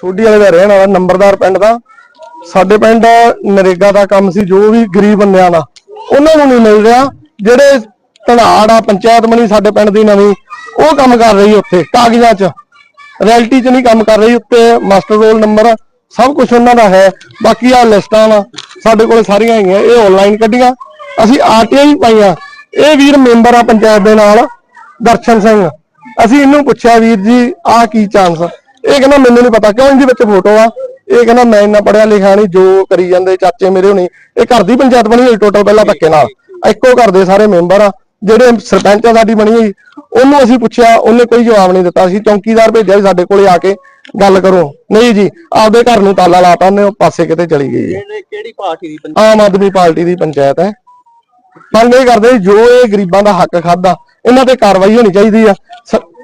ਸੋਢੀ ਵਾਲੇ ਦਾ ਰਹਿਣ ਵਾਲਾ, ਨੰਬਰਦਾਰ ਪਿੰਡ ਦਾ। ਸਾਡੇ ਪਿੰਡ ਨਰੇਗਾ ਦਾ ਕੰਮ ਸੀ, ਜੋ ਵੀ ਗਰੀਬ ਬੰਦਿਆਂ ਦਾ। ਉਹਨਾਂ ਨੂੰ ਨਹੀਂ ਮਿਲ ਰਿਹਾ। ਜਿਹੜੇ ਧਨਾੜ ਆ, ਪੰਚਾਇਤ ਬਣੀ ਸਾਡੇ ਪਿੰਡ ਦੀ ਨਵੀਂ, ਉਹ ਕੰਮ ਕਰ ਰਹੀ ਉੱਥੇ, ਕਾਗਜ਼ਾਂ 'ਚ। ਰੈਲਿਟੀ 'ਚ ਨਹੀਂ ਕੰਮ ਕਰ ਰਹੀ, ਉੱਤੇ ਮਾਸਟਰ ਰੋਲ ਨੰਬਰ ਸਭ ਕੁਝ ਉਹਨਾਂ ਦਾ ਹੈ। ਬਾਕੀ ਆ ਲਿਸਟਾਂ ਵਾ, ਸਾਡੇ ਕੋਲ ਸਾਰੀਆਂ ਹੈਗੀਆਂ, ਇਹ ਆਨਲਾਈਨ ਕੱਢੀਆਂ। ਅਸੀਂ ਆਰਟੀਆਈ ਪਾਈਆਂ। ਇਹ ਵੀਰ ਮੈਂਬਰ ਆ ਪੰਚਾਇਤ ਦੇ ਨਾਲ, ਦਰਸ਼ਨ ਸਿੰਘ। ਅਸੀਂ ਇਹਨੂੰ ਪੁੱਛਿਆ, ਵੀਰ ਜੀ, ਆਹ ਕੀ ਚਾਂਸ ਇਹ ਕਹਿੰਦਾ ਮੈਨੂੰ ਨਹੀਂ ਪਤਾ ਕਿਉਂ ਇਹਦੇ ਵਿੱਚ ਫੋਟੋ ਆ। ਇਹ ਕਹਿੰਦਾ ਮੈਂ ਇੰਨਾ ਪੜਿਆ ਲਿਖਿਆ ਨਹੀਂ ਜੋ ਕਰੀ ਜਾਂਦੇ ਚਾਚੇ ਮੇਰੇ ਹੁਣੀ। ਇਹ ਘਰ ਦੀ ਪੰਚਾਇਤ ਬਣੀ ਹੋਈ ਟੋਟਲ ਪਹਿਲਾਂ ਧੱਕੇ ਨਾਲ। ਇੱਕੋ ਘਰ ਦੇ ਸਾਰੇ ਮੈਂਬਰ ਆ ਜਿਹੜੇ ਸਰਪੰਚ ਆ ਸਾਡੀ ਬਣੀ ਹੋਈ। ਉਹਨੂੰ ਅਸੀਂ ਪੁੱਛਿਆ ਉਹਨੇ ਕੋਈ ਜਵਾਬ ਨਹੀਂ ਦਿੱਤਾ। ਅਸੀਂ ਚੌਕੀਦਾਰ ਭੇਜਿਆ ਸਾਡੇ ਕੋਲੇ ਆ ਕੇ ਗੱਲ ਕਰੋ। ਨਹੀਂ ਜੀ ਆਪਦੇ ਘਰ ਨੂੰ ਤਾਲਾ ਲਾਤਾ ਉਹਨੇ ਉਹ ਪਾਸੇ ਕਿਤੇ ਚਲੀ ਗਈ ਹੈ। ਕਿਹੜੇ ਕਿਹੜੀ ਪਾਰਟੀ ਦੀ ਆਮ ਆਦਮੀ ਪਾਰਟੀ ਦੀ ਪੰਚਾਇਤ ਹੈ। ਮੰਗ ਇਹ ਕਰਦੇ ਜੋ ਇਹ ਗਰੀਬਾਂ ਦਾ ਹੱਕ ਖਾਦਾ ਇਹਨਾਂ ਤੇ ਕਾਰਵਾਈ ਹੋਣੀ ਚਾਹੀਦੀ ਆ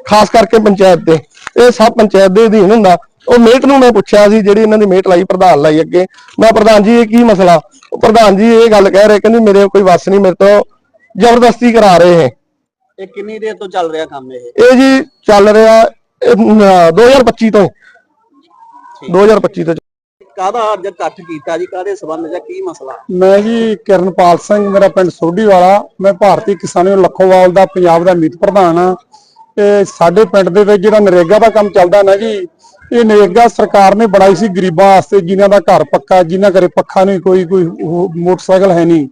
ਖਾਸ ਕਰਕੇ ਪੰਚਾਇਤ ਤੇ। ਇਹ ਸਭ ਪੰਚਾਇਤ ਦੇ ਅਧੀਨ ਹੁੰਦਾ। ਉਹ ਮੇਟ ਨੂੰ ਮੈਂ ਪੁੱਛਿਆ ਸੀ ਜਿਹੜੀ ਇਹਨਾਂ ਦੀ ਮੇਟ ਲਾਈ ਪ੍ਰਧਾਨ ਲਾਈ ਅੱਗੇ। ਮੈਂ ਪ੍ਰਧਾਨ ਜੀ ਇਹ ਕੀ ਮਸਲਾ? ਉਹ ਪ੍ਰਧਾਨ ਜੀ ਇਹ ਗੱਲ ਕਹਿ ਰਹੇ ਕਹਿੰਦੀ ਮੇਰੇ ਕੋਈ ਵੱਸ ਨਹੀਂ ਮੇਰੇ ਤੋਂ ਜ਼ਬਰਦਸਤੀ ਕਰਾ ਰਹੇ ਹੈ ਇਹ ਕਿੰਨੀ ਦੇਰ ਤੋਂ ਚੱਲ ਰਿਹਾ ਕੰਮ ਇਹ? ਇਹ ਜੀ ਚੱਲ ਰਿਹਾ ਇਹ, ਨ- 2025 ਤੋਂ। 2025 ਤੋਂ। ਕਾਹਦਾ ਅੱਜ ਇਕੱਠ ਕੀਤਾ ਜੀ? ਕਾਹਦੇ ਸਬੰਧ ਜਾਂ ਕੀ ਮਸਲਾ? ਮੈਂ ਜੀ ਕਿਰਨਪਾਲ ਸਿੰਘ ਮੇਰਾ ਪਿੰਡ ਸੋਢੀ ਵਾਲਾ। ਮੈਂ ਭਾਰਤੀ ਕਿਸਾਨ ਯੂਨੀਅਨ ਲੱਖੋਵਾਲ ਦਾ ਪੰਜਾਬ ਦਾ ਮੀਤ ਪ੍ਰਧਾਨ ਆ ਤੇ ਸਾਡੇ ਪਿੰਡ ਦੇ ਵਿੱਚ ਜਿਹੜਾ ਨਰੇਗਾ ਦਾ ਕੰਮ ਚੱਲਦਾ ਨਾ ਜੀ, ਇਹ ਨਰੇਗਾ ਸਰਕਾਰ ਨੇ ਬਣਾਈ ਸੀ ਗਰੀਬਾਂ ਵਾਸਤੇ, ਜਿਨ੍ਹਾਂ ਦਾ ਘਰ ਪੱਕਾ, ਜਿਨ੍ਹਾਂ ਘਰੇ ਪੱਖਾ ਨਹੀਂ, ਕੋਈ ਕੋਈ ਮੋਟਰਸਾਈਕਲ ਹੈ ਨਹੀਂ।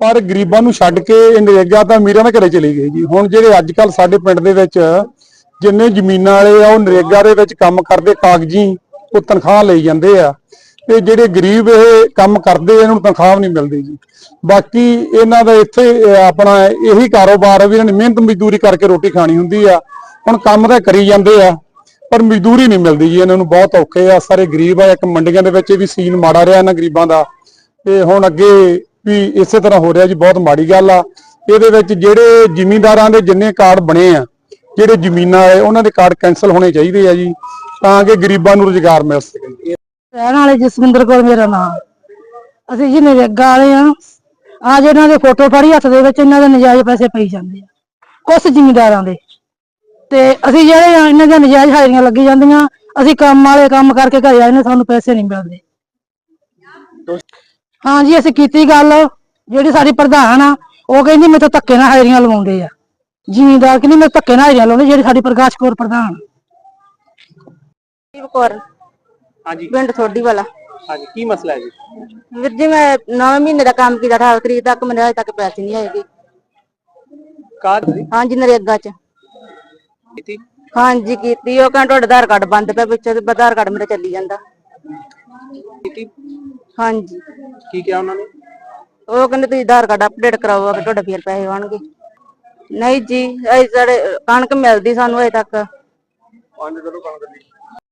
ਪਰ ਗਰੀਬਾਂ ਨੂੰ ਛੱਡ ਕੇ ਇਹ ਨਰੇਗਾ ਤਾਂ ਅਮੀਰਾਂ ਦੇ ਘਰੇ ਚਲੀ ਗਈ ਜੀ। ਹੁਣ ਜਿਹੜੇ ਅੱਜ ਕੱਲ ਸਾਡੇ ਪਿੰਡ ਦੇ ਵਿੱਚ ਜਿੰਨੇ ਜ਼ਮੀਨਾਂ ਵਾਲੇ ਆ, ਉਹ ਨਰੇਗਾ ਦੇ ਵਿੱਚ ਕੰਮ ਕਰਦੇ, ਕਾਗਜ਼ੀ, ਉਹ ਤਨਖਾਹ ਲਈ ਜਾਂਦੇ ਆ। ਤੇ ਜਿਹੜੇ ਗਰੀਬ ਇਹ ਕੰਮ ਕਰਦੇ ਇਹਨਾਂ ਨੂੰ ਤਨਖਾਹ ਨਹੀਂ ਮਿਲਦੀ ਜੀ। ਬਾਕੀ ਇਹਨਾਂ ਦਾ ਇੱਥੇ ਆਪਣਾ ਇਹੀ ਕਾਰੋਬਾਰ ਹੈ ਵੀ ਇਹਨਾਂ ਨੇ ਮਿਹਨਤ ਮਜ਼ਦੂਰੀ ਕਰਕੇ ਰੋਟੀ ਖਾਣੀ ਹੁੰਦੀ ਆ। ਹੁਣ ਕੰਮ ਤਾਂ ਕਰੀ ਜਾਂਦੇ ਆ, ਪਰ ਮਜ਼ਦੂਰੀ ਨਹੀਂ ਮਿਲਦੀ ਜੀ, ਇਹਨਾਂ ਨੂੰ ਬਹੁਤ ਔਖੇ ਆ। ਸਾਰੇ ਗਰੀਬ ਆ, ਇੱਕ ਮੰਡੀਆਂ ਦੇ ਵਿੱਚ ਇਹ ਵੀ ਸੀਨ ਮਾੜਾ ਰਿਹਾ ਇਹਨਾਂ ਗਰੀਬਾਂ ਦਾ। ਤੇ ਹੁਣ ਅੱਗੇ ਵੀ ਇਸੇ ਤਰ੍ਹਾਂ ਹੋ ਰਿਹਾ ਜੀ, ਬਹੁਤ ਮਾੜੀ ਗੱਲ ਆ। ਇਹਦੇ ਵਿੱਚ ਜਿਹੜੇ ਜ਼ਿਮੀਂਦਾਰਾਂ ਦੇ ਜਿੰਨੇ ਕਾਰਡ ਬਣੇ ਆ, ਜਿਹੜੇ ਜ਼ਮੀਨਾਂ ਵਾਲੇ ਉਹਨਾਂ ਦੇ ਕਾਰਡ ਕੈਨਸਲ ਹੋਣੇ ਚਾਹੀਦੇ ਆ ਜੀ, ਤਾਂ ਕਿ ਗਰੀਬਾਂ ਨੂੰ ਰੁਜ਼ਗਾਰ ਮਿਲ ਸਕੇ। ਰਹਿਣ ਵਾਲੇ ਜਸਵਿੰਦਰ ਕੌਰ ਮੇਰਾ ਨਾਮ ਅਸੀਂ ਜੀ ਨਰੇਗਾ ਵਾਲੇ ਆ। ਅੱਜ ਇਹਨਾਂ ਦੇ ਫੋਟੋ ਫੜੀ ਹੱਥ ਦੇ ਵਿੱਚ ਇਹਨਾਂ ਦੇ ਨਜਾਇਜ਼ ਪੈਸੇ ਪਈ ਜਾਂਦੇ ਆ ਕੁਝ ਜ਼ਿਮੀਂਦਾਰਾਂ ਦੇ। ਤੇ ਅਸੀਂ ਜਿਹੜੇ ਆ, ਇਹਨਾਂ ਦੀਆਂ ਨਜਾਇਜ਼ ਹਾਜ਼ਰੀਆਂ ਲੱਗੀ ਜਾਂਦੀਆਂ ਅਸੀਂ ਕੰਮ ਵਾਲੇ ਕੰਮ ਕਰਕੇ ਘਰੇ ਆਏ ਨੇ ਸਾਨੂੰ ਪੈਸੇ ਨਹੀਂ ਮਿਲਦੇ। ਹਾਂ ਜੀ ਅਸੀਂ ਕੀਤੀ ਗੱਲ ਜਿਹੜੀ ਸਾਡੀ ਪ੍ਰਧਾਨ ਆ ਉਹ ਕਹਿੰਦੀ ਮੇਰੇ ਤੋਂ ਧੱਕੇ ਨਾਲ ਹਾਜ਼ਰੀਆਂ ਲਵਾਉਂਦੇ ਆ। ਜ਼ਿਮੀਂਦਾਰ ਕਹਿੰਦੀ ਮੇਰੇ ਧੱਕੇ ਨਾਲ ਹਾਜ਼ਰੀਆਂ ਲਾਉਂਦੇ ਜਿਹੜੀ ਸਾਡੀ ਪ੍ਰਕਾਸ਼ ਕੌਰ ਪ੍ਰਧਾਨ। ਦੀਪ ਕੌਰ। ਹਾਂਜੀ। ਪਿੰਡ ਥੋੜੀ ਵਾਲਾ। ਹਾਂਜੀ ਕੀ ਮਸਲਾ ਹੈ ਜੀ? ਵੀਰ ਜੀ ਮੈਂ 9 ਮਹੀਨੇ ਦਾ ਕੰਮ ਕੀਤਾ 18 ਤਰੀਕ ਤੱਕ ਮੇਰੇ ਹਜੇ ਤੱਕ ਪੈਸੇ ਨਹੀਂ ਆਏਗੇ ਕਾਰ ਦੀ ਹਾਂਜੀ ਨਰੇਗਾ ਚ। ਕੀਤੀ? ਹਾਂਜੀ ਕੀਤੀ। ਉਹ ਕਹਿੰਦਾ ਤੁਹਾਡਾ ਆਧਾਰ ਕਾਰਡ ਬੰਦ ਪਿਆ ਵਿੱਚ ਤੇ ਆਧਾਰ ਕਾਰਡ ਮੇਰਾ ਚੱਲੀ ਜਾਂਦਾ। ਕੀਤੀ? ਹਾਂਜੀ। ਕੀ ਕਿਹਾ ਉਹਨਾਂ ਨੇ? ਉਹ ਕਹਿੰਦੇ ਤੁਸੀਂ ਆਧਾਰ ਕਾਰਡ ਅਪਡੇਟ ਕਰਾਓ ਆ ਤੁਹਾਡੇ ਫੇਰ ਪੈਸੇ ਆਉਣਗੇ। ਨਹੀਂ ਜੀ ਅਸੀਂ ਸਾਡੇ ਕਣਕ ਮਿਲਦੀ ਸਾਨੂੰ ਅਜੇ ਤੱਕ। ਪੰਜ ਕਰੋ ਕੰਮ ਕਰਨੀ